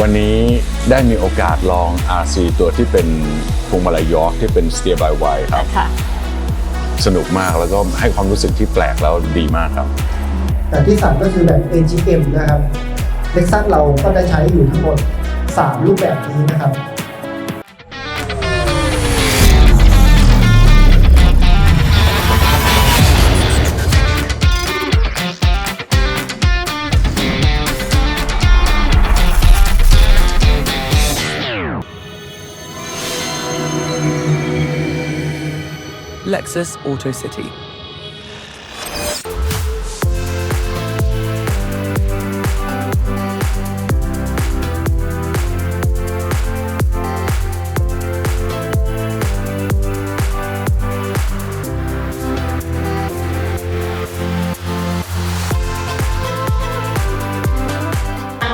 วันนี้ได้มีโอกาสลอง RC ตัวที่เป็นพวงมาลัยยอร์กที่เป็น Steer by Wire ครับค่ะสนุกมากแล้วก็ให้ความรู้สึกที่แปลกแล้วดีมากครับ แต่ที่สั่ก็คือแบบ AGM นะครับเล็กซัสเราก็ได้ใช้อยู่ทั้งหมด 3 รูปแบบนี้นะครับ Lexus Auto City.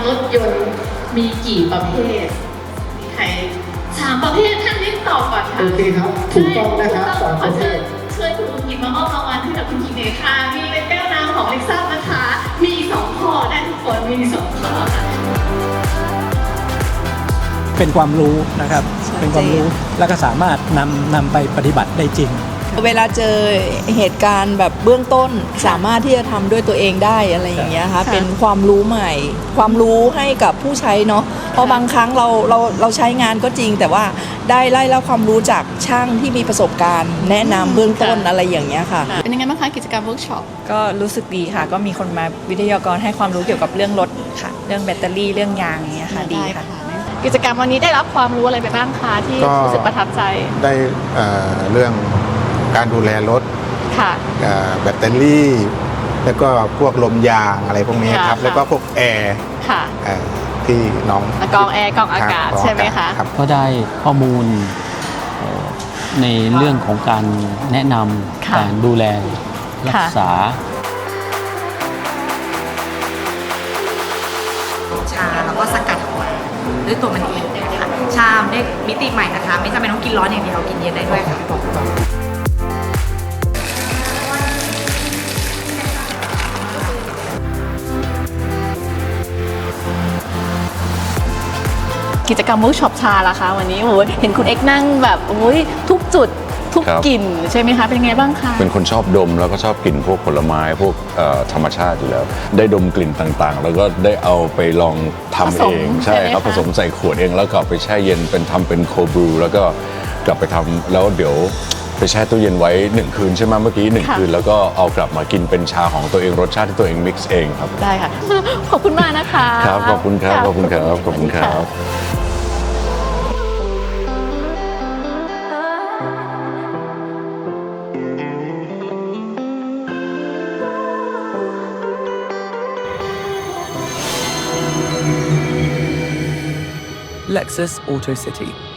รถยนต์มีกี่ประเภทมีใครสามประเภทท่านนี้ ตอบก่อนค่ะโอเคครับ ถูกต้องนะครับใช่สามประเภทช่วยคุณลุงกินมาอ้อมรางวัลให้กับคุณคิงเนค่ะ มีเป็นแก้วน้ำของเล็กซัสนะคะ มีสองข้อได้ทุกคน มีสองข้อค่ะเป็นความรู้นะครับ เป็นความรู้ แล้วก็สามารถนำนำไปปฏิบัติได้จริง เวลาเจอเหตุการณ์แบบเบื้องต้นสามารถที่จะทำด้วยตัวเองได้อะไรอย่างเงี้ยค่ะเป็นความรู้ใหม่ ความรู้ให้กับผู้ใช้เนาะเพราะบางครั้งเราเราเราใช้งานก็จริง แต่ว่าได้ไล่เล่าความรู้จากช่างที่มีประสบการณ์ แนะนำเบื้องต้นอะไรอย่างเงี้ยค่ะ เป็นยังไงบ้างคะกิจกรรมเวิร์กช็อปก็รู้สึกดีค่ะ ก็มีคนมาวิทยากรให้ความรู้เกี่ยวกับเรื่องรถค่ะ เรื่องแบตเตอรี่เรื่องยางอย่างเงี้ยค่ะดีค่ะกิจกรรมวันนี้ได้รับความรู้อะไรไปบ้างคะที่ก็รู้สึกประทับใจ ได้เอ่อเรื่อง การดูแลรถค่ะเอ่อแบตเตอรี่ แล้วก็พวกลมยางอะไรพวกนี้ครับ ค่ะ แล้วก็พวกแอร์ค่ะเอ่อที่น้องกรองแอร์กรองอากาศรับใช่ไหมคะ รับ ก็ได้ข้อมูลเอ่อในเรื่องของการแนะนค่ะำการดูแลรักษา ชาแล้วก็สกัดออกมาด้วยตัวมันเองค่ะชาได้มิติใหม่นะคะ ไม่จำเป็นต้องกินร้อนอย่างเดียวกินเย็นได้ด้วยค่ะ กิจกรรมเวิร์กช็อปชาล่ะคะ วันนี้โอ้ยเห็นคุณเอ็กซ์นั่งแบบโอ้ยทุกจุดทุกครับ กลิ่นใช่ไหมคะ เป็นไงบ้างคะ เป็นคนชอบดมแล้วก็ชอบกลิ่นพวกผลไม้พวกเอ่อธรรมชาติอยู่แล้ว ได้ดมกลิ่นต่างๆ แล้วก็ได้เอาไปลองทำผสเอมง ใช่ใช่ไหมครับคะ ผสมใส่ขวดเองแล้วก็เอาไปแช่เย็นเป็นทำเป็นโคบรูแล้วก็กลับไปทำแล้วเดี๋ยวไปแช่ตู้เย็นไว้หนึ่งคืนใช่ไหมเมื่อกี้หนึ่งคืนแล้วก็เอากลับมากินเป็นชาของตัวเองรสชาติที่ตัวเองมิกซ์เองครับ ได้ค่ะ ขอบคุณมากนะคะ ครับขอบคุณครับขอบคุณครับขอบคุณครับ Lexus Auto City.